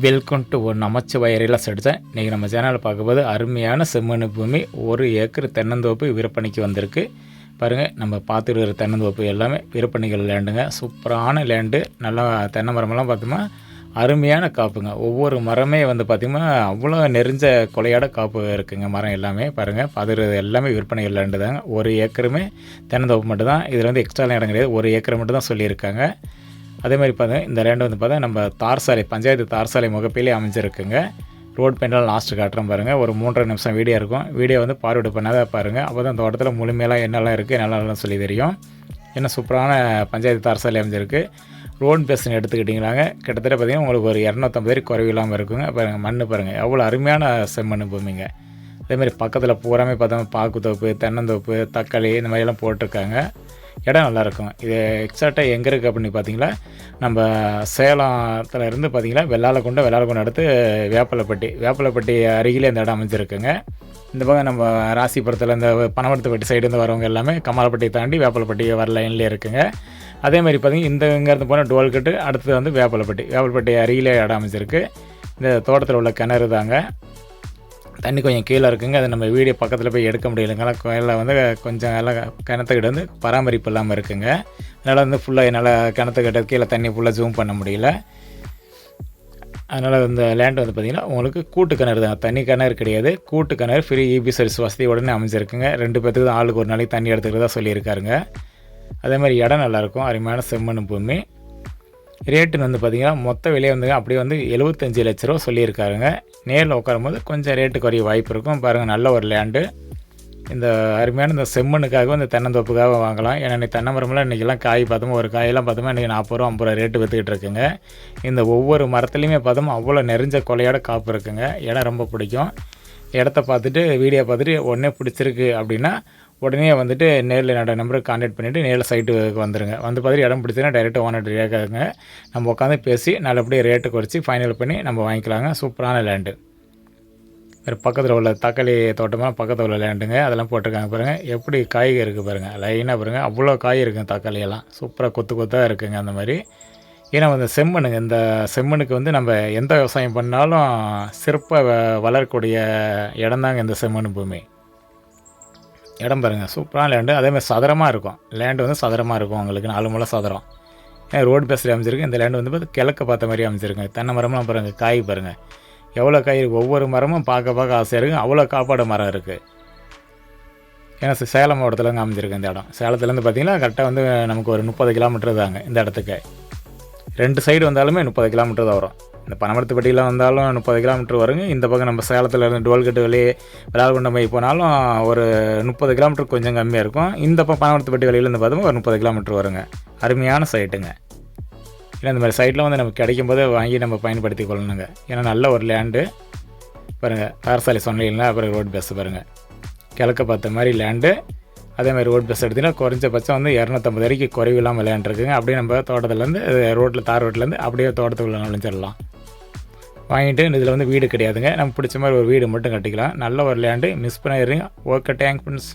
Welcome to ஒரு நமச்சிவாய செடித்தேன் இன்றைக்கி நம்ம சேனலில் பார்க்கும்போது அருமையான செம்மண் பூமி ஒரு ஏக்கர் தென்னந்தோப்பு விற்பனைக்கு வந்திருக்கு. பாருங்கள் நம்ம பார்த்துட்டு இருக்கிற தென்னந்தோப்பு எல்லாமே விற்பனைகள் லேண்டுங்க சூப்பரான லேண்டு நல்லா தென்னை மரமெல்லாம் பார்த்தோமா அருமையான காப்புங்க. ஒவ்வொரு மரமே வந்து பார்த்திங்கன்னா அவ்வளோ நெறிஞ்ச கொலையாட காப்பு இருக்குங்க மரம் எல்லாமே. பாருங்கள் பார்த்துக்கிறது எல்லாமே விற்பனைகள் லேண்டு தாங்க. ஒரு ஏக்கருமே தென்னந்தோப்பு மட்டும்தான். இதில் வந்து எக்ஸ்ட்ரா இடம் கிடையாது. ஒரு ஏக்கர் மட்டும் தான் சொல்லியிருக்காங்க. அதே மாதிரி பார்த்தா இந்த ரெண்டு வந்து பார்த்தா நம்ம தார் சாலை பஞ்சாயத்து தார் சாலை முகப்பிலே அமைஞ்சிருக்குங்க. ரோட் பெயிண்டெல்லாம் லாஸ்ட்டு காட்டுறோம் பாருங்கள் ஒரு மூன்றரை நிமிஷம் வீடியோ இருக்கும். வீடியோ வந்து பார்வையிட பண்ணாத பாருங்கள் அப்போ தான் தோட்டத்தில் முழுமையெல்லாம் என்னெல்லாம் இருக்குது என்னெல்லாம் சொல்லி தெரியும். என்ன சூப்பரான பஞ்சாயத்து தார் சாலை அமைஞ்சிருக்கு. ரோட் பேசன் எடுத்துக்கிட்டிங்களாங்க. கிட்டத்தட்ட பார்த்தீங்கன்னா உங்களுக்கு ஒரு இரநூத்தம்பது பேர் குறைவு இல்லாமல் இருக்குங்க. பாருங்கள் மண் பாருங்கள் எவ்வளோ அருமையான செம்மண் பூமிங்க. அதேமாதிரி பக்கத்தில் பூராமே பார்த்தோம்னா பாக்குத்தோப்பு தென்னந்தோப்பு தக்காளி இந்த மாதிரிலாம் போட்டிருக்காங்க. இடம் நல்லாயிருக்கும். இது எக்ஸாக்டாக எங்கே இருக்குது அப்படின்னு பார்த்தீங்கன்னா நம்ம சேலத்தில் இருந்து பார்த்தீங்கன்னா வெள்ளால வெள்ளாளக்குண்டை அடுத்து வேப்பலப்பட்டி. வேப்பலப்பட்டி அருகிலே இந்த இடம் அமைஞ்சிருக்குங்க. இந்த பக்கம் நம்ம ராசிபுரத்தில் இந்த பனமரத்துப்பட்டி சைடு வரவங்க எல்லாமே கமாலப்பட்டி தாண்டி வேப்பலப்பட்டி வர லைன்லேயே இருக்குங்க. அதே மாதிரி பார்த்தீங்கன்னா இந்த இங்கேருந்து போனால் டோல்கட்டு அடுத்தது வந்து வேப்பலப்பட்டி. வேப்பலப்பட்டி அருகிலே இடம் அமைஞ்சிருக்கு. இந்த தோட்டத்தில் உள்ள கிணறு தாங்க. தண்ணி கொஞ்சம் கீழே இருக்குங்க. அதை நம்ம வீடியோ பக்கத்தில் போய் எடுக்க முடியலைங்க. கோயிலில் வந்து கொஞ்சம் நல்லா கிணத்துக்கிட்ட வந்து பராமரிப்பு இல்லாமல் இருக்குங்க. அதனால் வந்து ஃபுல்லாக என்னால் கிணத்துக்கிட்ட கீழே தண்ணி ஃபுல்லாக ஜூம் பண்ண முடியல. அதனால் இந்த லேண்ட் வந்து பார்த்திங்கன்னா உங்களுக்கு கூட்டு கிணறு தான். தண்ணி கிணறு கிடையாது. கூட்டு கிணறு ஃப்ரீ இபி சர்வீஸ் வசதி உடனே அமைஞ்சிருக்குங்க. ரெண்டு பேர்த்துக்கு தான் ஆளுக்கு ஒரு நாளைக்கு தண்ணி எடுத்துக்கிறதா சொல்லியிருக்காருங்க. அதே மாதிரி இடம் நல்லாயிருக்கும் அருமையான செம்மண் பூமி. ரேட்டுன்னு வந்து பார்த்திங்கன்னா மொத்த விலையை வந்து அப்படியே வந்து எழுபத்தஞ்சி லட்ச ரூபா சொல்லியிருக்காருங்க. நேரில் உட்காரும்போது கொஞ்சம் ரேட்டு குறைய வாய்ப்பு இருக்கும். பாருங்கள் நல்ல ஒரு லேண்டு இந்த அருமையான இந்த செம்மண்ணுக்காக இந்த தென்னந்தோப்புக்காக வாங்கலாம். ஏன்னா இன்றைக்கி தென்னை மரமெல்லாம் இன்றைக்கெல்லாம் காய் பார்த்தோமா ஒரு காயெல்லாம் பார்த்தோமா இன்றைக்கி நாற்பது ரூபா ஐம்பது ரூபா ரேட்டு விற்றுக்கிட்டு இருக்குங்க. இந்த ஒவ்வொரு மரத்துலையுமே பார்த்தோமா அவ்வளோ நெறிஞ்ச கொலையோட காப்பு இருக்குங்க. இடம் ரொம்ப பிடிக்கும். இடத்த பார்த்துட்டு வீடியோ பார்த்துட்டு உடனே பிடிச்சிருக்கு அப்படின்னா உடனே வந்துட்டு நேரில் என்னோடய நம்பருக்கு காண்டாக்ட் பண்ணிவிட்டு நேரில் சைட்டுக்கு வந்துடுங்க வந்து பார்த்துட்டு இடம் பிடிச்சதுன்னா டைரெக்டாக ஓனர் கேட்காதுங்க நம்ம உட்காந்து பேசி நல்லபடியாக ரேட்டு குறைச்சி ஃபைனல் பண்ணி நம்ம வாங்கிக்கலாங்க. சூப்பரான லேண்டு வேறு பக்கத்தில் உள்ள தக்காளி தோட்டமாக பக்கத்தில் உள்ள லேண்டுங்க அதெல்லாம் போட்டிருக்காங்க பாருங்கள் எப்படி காய்கறி இருக்குது பாருங்கள் லைனாக பாருங்கள் அவ்வளோ காய் இருக்குங்க தக்காளியெல்லாம் சூப்பராக கொத்து கொத்தாக இருக்குங்க அந்த மாதிரி. ஏன்னா அந்த செம்மண்ணுங்க. இந்த செம்மண்ணுக்கு வந்து நம்ம எந்த விவசாயம் பண்ணாலும் சிறப்பாக வ- வளரக்கூடிய இடம்தாங்க இந்த செம்மண் பூமி. இடம் பாருங்கள் சூப்பரான லேண்டு அதேமாதிரி சதுரமாக இருக்கும். லேண்டு வந்து சதுரமாக இருக்கும் உங்களுக்கு. நாலு முளை சதுரம். ஏன் ரோடு பேஸில் அமைச்சிருக்கு இந்த லேண்டு வந்து பார்த்து கிழக்கு பார்த்த மாதிரி அமைச்சிருங்க தென்னை மரம்லாம் பாருங்கள் காய் பாருங்கள் எவ்வளோ காய் ஒவ்வொரு மரமும் பார்க்க பார்க்க ஆசையாக இருக்குது அவ்வளோ காப்பாடு மரம் இருக்குது ஏன்னா சேலம் மாவட்டத்தில் அமைஞ்சிருக்கு இந்த இடம். சேலத்துலேருந்து பார்த்தீங்கன்னா கரெக்டாக வந்து நமக்கு ஒரு முப்பது கிலோமீட்டர் தாங்க இந்த இடத்துக்கு. ரெண்டு சைடு வந்தாலுமே முப்பது கிலோமீட்டர் தான் வரும். இந்த பனமரத்துப்பட்டியில் வந்தாலும் முப்பது கிலோமீட்டர் வருங்க. இந்த பக்கம் நம்ம சேலத்தில் இருந்து டோல்கட்டு வழி விளால்குண்டம் போய் போனாலும் ஒரு முப்பது கிலோமீட்டர் கொஞ்சம் கம்மியாக இருக்கும். இந்த பக்கம் பனமரத்துப்பட்டி வழியிலேருந்து பார்த்தோம்னா ஒரு முப்பது கிலோமீட்டர் வருங்க. அருமையான சைட்டுங்க. ஏன்னா இந்த மாதிரி சைட்டில் வந்து நமக்கு கிடைக்கும் போது வாங்கி நம்ம பயன்படுத்தி கொள்ளணுங்க. ஏன்னா நல்ல ஒரு லேண்டு பாருங்கள் தாரசாலை சொன்னீங்கன்னா அப்புறம் ரோட் பஸ் பாருங்கள் கிழக்க பார்த்த மாதிரி லேண்டு அதே மாதிரி ரோட் பஸ் எடுத்திங்கன்னா குறைஞ்சபட்சம் வந்து இரநூத்தம்பது வரைக்கும் குறைவு இல்லாமல் லேண்ட் இருக்குங்க. அப்படியே நம்ம தோட்டத்துலேருந்து ரோட்டில் தார் ரோட்லேருந்து அப்படியே தோட்டத்துக்குள்ளே நுழைஞ்சிடலாம். வாங்கிட்டு இதில் வந்து வீடு கிடையாதுங்க. நம்ம பிடிச்ச மாதிரி ஒரு வீடு மட்டும் கட்டிக்கலாம். நல்ல ஒரு லேண்டு மிஸ் பண்ணிடுறீங்க. Okay thank friends